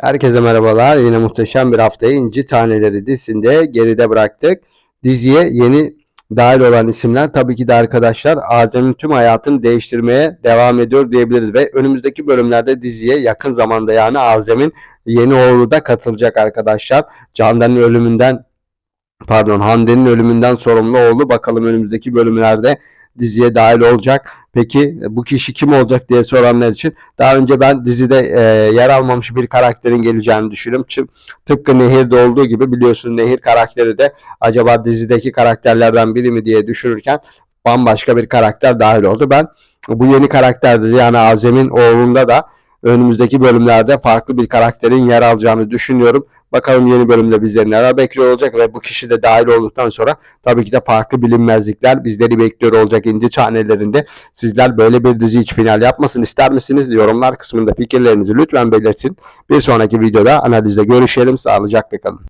Herkese merhabalar. Yine muhteşem bir haftayı İnci Taneleri dizisinde geride bıraktık. Diziye yeni dahil olan isimler tabii ki de arkadaşlar Azem'in tüm hayatını değiştirmeye devam ediyor diyebiliriz ve önümüzdeki bölümlerde diziye yakın zamanda yani Azem'in yeni oğlu da katılacak arkadaşlar. Candan'ın ölümünden pardon Hande'nin ölümünden sorumlu oğlu bakalım önümüzdeki bölümlerde diziye dahil olacak. Peki bu kişi kim olacak diye soranlar için daha önce ben dizide e, yer almamış bir karakterin geleceğini düşünüyorum. Tıpkı Nehir'de olduğu gibi biliyorsun Nehir karakteri de acaba dizideki karakterlerden biri mi diye düşünürken bambaşka bir karakter dahil oldu. Ben bu yeni karakterde yani Azem'in oğlunda da önümüzdeki bölümlerde farklı bir karakterin yer alacağını düşünüyorum. Bakalım yeni bölümde bizleri neler bekliyor olacak ve bu kişi de dahil olduktan sonra tabii ki de farklı bilinmezlikler bizleri bekliyor olacak ince çanelerinde. Sizler böyle bir dizi hiç final yapmasın ister misiniz? Yorumlar kısmında fikirlerinizi lütfen belirtin. Bir sonraki videoda analizde görüşelim. Sağlıcakla kalın.